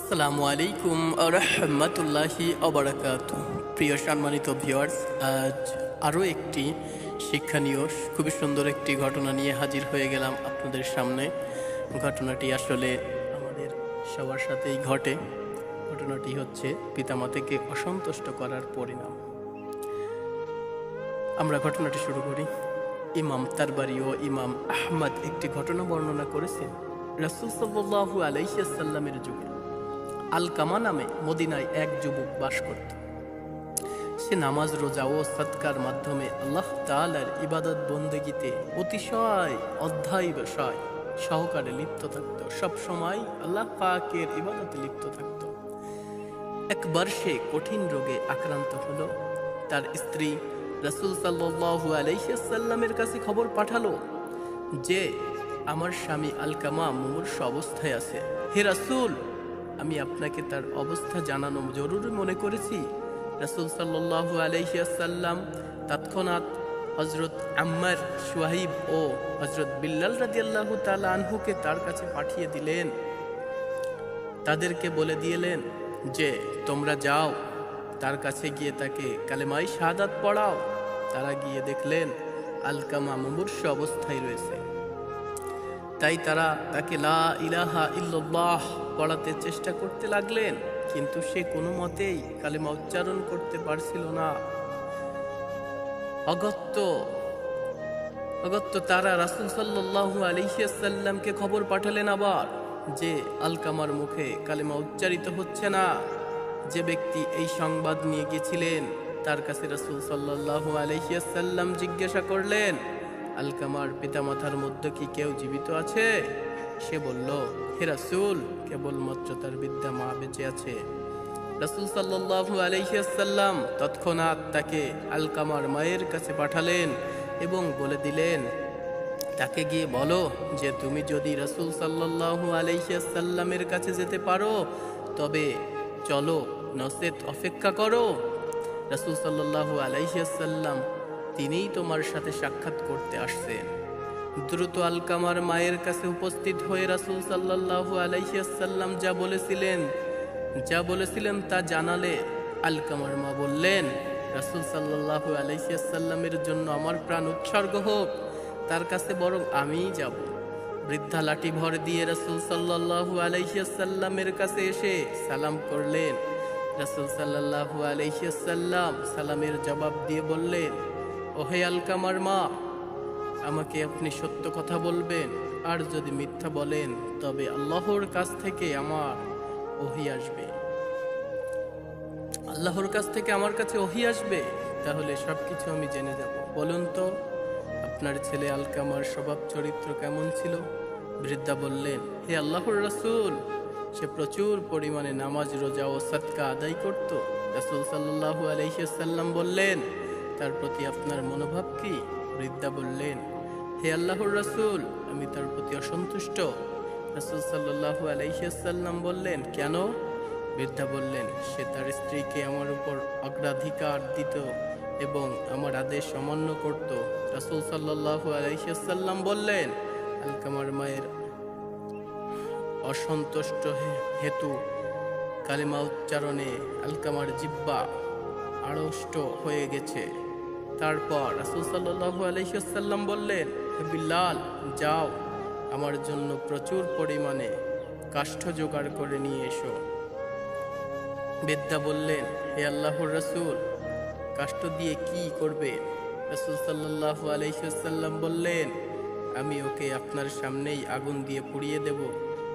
আসসালামু আলাইকুম রহমতুল্লাহি অবরাকাত প্রিয় সম্মানিত ভিউয়ার্স আজ আরও একটি শিক্ষণীয়, খুবই সুন্দর একটি ঘটনা নিয়ে হাজির হয়ে গেলাম আপনাদের সামনে। ঘটনাটি আসলে আমাদের সবার সাথেই ঘটে। ঘটনাটি হচ্ছে পিতামাতাকে অসন্তুষ্ট করার পরিণাম। আমরা ঘটনাটি শুরু করি। ইমাম তারবারি ও ইমাম আহমদ একটি ঘটনা বর্ণনা করেছেন। রাসুল সাল্লাহু আলাইসাল্লামের যুগে আল কামা নামে মদিনায় এক যুবক বাস করত। সে নামাজ, রোজা ও সৎকার মাধ্যমে আল্লাহ তালার ইবাদত বন্দেগিতে অতিশয় অধ্যায় বিষয় সহকারে লিপ্ত থাকত। সব সময় আল্লাহ পাকের ইবাদতে লিপ্ত থাকত। একবার সে কঠিন রোগে আক্রান্ত হলো। তার স্ত্রী রাসুল সাল্লাহু আলাইসাল্লামের কাছে খবর পাঠালো যে, আমার স্বামী আলকামা মুমূর্ষ অবস্থায় আছে। হে রাসুল আমি আপনাকে তার অবস্থা জানানো জরুরি মনে করেছি। রাসুল সাল্লাহু আলাইসাল্লাম তৎক্ষণাৎ হজরত আম্মার সোহাইব ও হজরত বিল্লাল রাজিয়াল্লাহ তালা আনহুকে তার কাছে পাঠিয়ে দিলেন। তাদেরকে বলে দিলেন যে, তোমরা যাও, তার কাছে গিয়ে তাকে কালেমাই শাহাদাত পড়াও। তারা গিয়ে দেখলেন, আলকামা মুমূর্ষ অবস্থায় রয়েছে। তাই তারা তাকে লা ইলাহা ইল্লাল্লাহ পড়াতে চেষ্টা করতে লাগলেন, কিন্তু সে কোনো মতেই কালেমা উচ্চারণ করতে পারছিল না। অগত্য অগত্য তারা রাসুল সাল্লাহু আলিহাসাল্লামকে খবর পাঠালেন আবার যে আলকামার মুখে কালেমা উচ্চারিত হচ্ছে না। যে ব্যক্তি এই সংবাদ নিয়ে গেছিলেন, তার কাছে রাসুল সাল্লাহু আলহিয়াসাল্লাম জিজ্ঞাসা করলেন আলকামার পিতামাতার মধ্যে কি কেউ জীবিত আছে? সে বলল, হে রাসুল কেবলমাত্র তার বিদ্যা মা বেঁচে আছে। রাসুল সাল্লাহু আলহিয়াসাল্লাম তৎক্ষণাৎ তাকে আলকামার মায়ের কাছে পাঠালেন এবং বলে দিলেন, তাকে গিয়ে বলো যে তুমি যদি রাসুল সাল্লাহু আলহিয়াসাল্লামের কাছে যেতে পারো, তবে চলো নসেত অপেক্ষা করো। রাসুল সাল্লাহু আলাইসাল্লাম তিনিই তোমার সাথে সাক্ষাৎ করতে আসছেন। দ্রুত আলকামার মায়ের কাছে উপস্থিত হয়ে রাসুল সাল্লাহু আলাইসাল্লাম যা বলেছিলেন যা বলেছিলেন তা জানালে আলকামার মা বললেন, রাসুল সাল্লাহু আলাইসাল্লামের জন্য আমার প্রাণ উৎসর্গ হোক, তার কাছে বরং আমিই যাব। বৃদ্ধা লাঠি ভর দিয়ে রাসুল সাল্লাহু আলাইসাল্লামের কাছে এসে সালাম করলেন। রাসুল সাল্লাহু আলাইসাল্লাম সালামের জবাব দিয়ে বললেন ওহে আলকামার মা, আমাকে আপনি সত্য কথা বলবেন, আর যদি মিথ্যা বলেন, তবে আল্লাহর কাছ থেকে আমার ওহি আসবে। আল্লাহর কাছ থেকে আমার কাছে ওহি আসবে, তাহলে সব কিছু আমি জেনে যাব। বলুন তো, আপনার ছেলে আলকামার স্বভাব চরিত্র কেমন ছিল? বৃদ্ধা বললেন, হে আল্লাহর রাসুল, সে প্রচুর পরিমাণে নামাজ, রোজা ও সৎকা আদায় করত। রাসুল সাল্লাহু আলহিসাল্লাম বললেন তার প্রতি আপনার মনোভাব কি? বৃদ্ধা বললেন, হে আল্লাহর রাসুল, আমি তার প্রতি অসন্তুষ্ট। রাসুল সাল্লাহু আলহিসাল্লাম বললেন, কেন? বৃদ্ধা বললেন, সে তার স্ত্রীকে আমার উপর অগ্রাধিকার দিত এবং আমার আদেশ অমান্য করত। রাসুল সাল্লাহু আলহিসাল্লাম বললেন, আলকামার মায়ের অসন্তুষ্ট হেতু কালিমা উচ্চারণে আলকামার জিব্বা আড়ষ্ট হয়ে গেছে। তারপর রাসুল সাল্লু বললেন বিল্লাল, যাও, আমার জন্য প্রচুর পরিমাণে কাষ্ঠ জোগাড় করে নিয়ে এসো। বিদ্যা বললেন, হে আল্লাহর রসুল, কাষ্ঠ দিয়ে কি করবে? রসুল সাল্লাহু আলহিসাল্লাম বললেন, আমি ওকে আপনার সামনেই আগুন দিয়ে পুড়িয়ে দেব।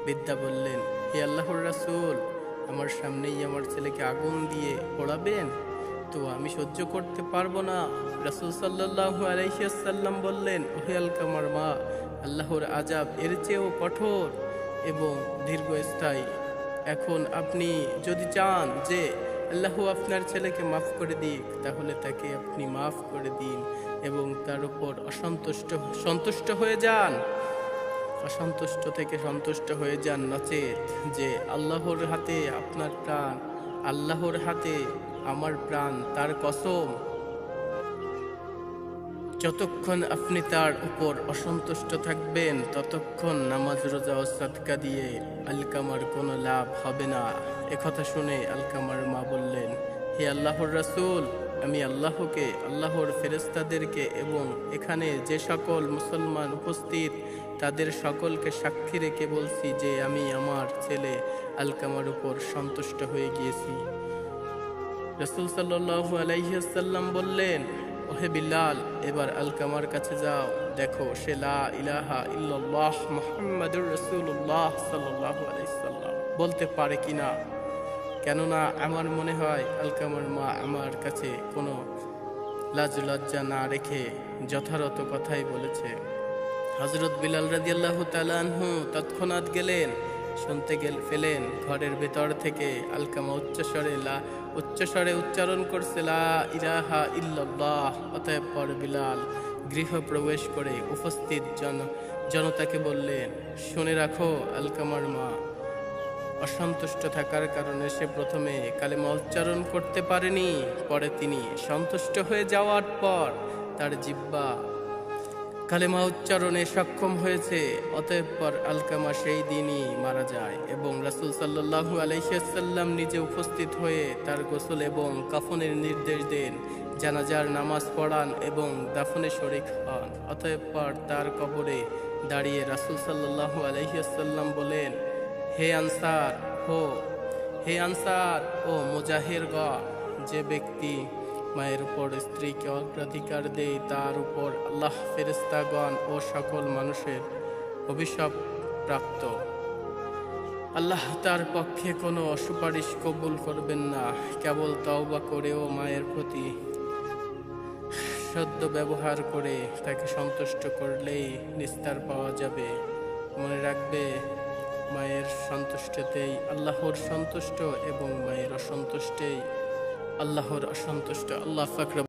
বিদ্যা বললেন, হে আল্লাহর রাসুল, আমার সামনেই আমার ছেলেকে আগুন দিয়ে পোড়াবেন? তো আমি সহ্য করতে পারব না। রাসুল সাল্লাহ আলাইসাল্লাম বললেন ওহে আলকামার মা, আল্লাহর আজাব এর চেয়েও কঠোর এবং দীর্ঘস্থায়ী। এখন আপনি যদি চান যে আল্লাহ আপনার ছেলেকে মাফ করে দিক, তাহলে তাকে আপনি মাফ করে দিন এবং তার উপর অসন্তুষ্ট, সন্তুষ্ট হয়ে যান। অসন্তুষ্ট থেকে সন্তুষ্ট হয়ে যান নচেত যে আল্লাহর হাতে আপনার প্রাণ, আল্লাহর হাতে আমার প্রাণ, তার কসম। যতক্ষণ আপনি তার উপর অসন্তুষ্ট থাকবেন, ততক্ষণ নামাজ, রোজা ও সাদকা দিয়ে আলকামার কোনো লাভ হবে না। একথা শুনে আলকামার মা বললেন, হে আল্লাহর রাসূল, আমি আল্লাহকে, আল্লাহর ফেরেস্তাদেরকে এবং এখানে যে সকল মুসলমান উপস্থিত, তাদের সকলকে সাক্ষী রেখে বলছি যে আমি আমার ছেলে আলকামার উপর সন্তুষ্ট হয়ে গিয়েছি। রসুল সাল্লাহ আলাইসাল্লাম বললেন, ওহে বিল্লাল এবার আলকামার কাছে যাও। দেখো, সে লা ইলাহা ইল্লাল্লাহ মুহাম্মাদুর রাসূলুল্লাহ সাল্লাল্লাহু আলাইহি সাল্লাম বলতে পারে কিনা কেননা আমার মনে হয় আলকামার মা আমার কাছে কোনো লাজ লজ্জা না রেখে যথারত কথাই বলেছে। হজরত বিলাল রাদিয়াল্লাহু তালানহু তৎক্ষণাৎ গেলেন। শুনতে গেল ফেলেন, ঘরের ভেতর থেকে আলকামা উচ্চস্বরে লা, উচ্চস্বরে উচ্চারণ করছে লা ইলাহা ইল্লাল্লাহ, অতএব পর বিলাল গৃহ প্রবেশ করে উপস্থিত জন, জনতাকে বললেন, শুনে রাখো আলকামার মা। অসন্তুষ্ট থাকার কারণে সে প্রথমে কালেমা উচ্চারণ করতে পারেনি, পরে তিনি সন্তুষ্ট হয়ে যাওয়ার পর তার জিব্বা কালেমা উচ্চারণে সক্ষম হয়েছে, অতএব পর আলকামা সেই দিনই মারা যায় এবং রাসুল সাল্লাহু আলাইসাল্লাম নিজে উপস্থিত হয়ে তার গোসল এবং কাফনের নির্দেশ দেন, জানাজার নামাজ পড়ান এবং দাফনে শরিক হন। অতএব পর তার কবরে দাঁড়িয়ে রাসুল সাল্লাহু আলাইসাল্লাম বলেন, হে আনসার, হো, হে আনসার ও মুজাহির যে ব্যক্তি মায়ের উপর স্ত্রীকে অগ্রাধিকার দেয় তার উপর আল্লাহ ফেরেস্তাগণ ও সকল মানুষের অভিশাপ প্রাপ্ত। আল্লাহ তার পক্ষে কোনো সুপারিশ কবুল করবেন না, কেবল তওবা করেও মায়ের প্রতি সদ্য ব্যবহার করে তাকে সন্তুষ্ট করলেই নিস্তার পাওয়া যাবে। মনে রাখবে, মায়ের সন্তুষ্টতেই আল্লাহর সন্তুষ্ট এবং মায়ের অসন্তুষ্টেই আল্লাহর অসন্তুষ্ট আল্লাহ ফাকর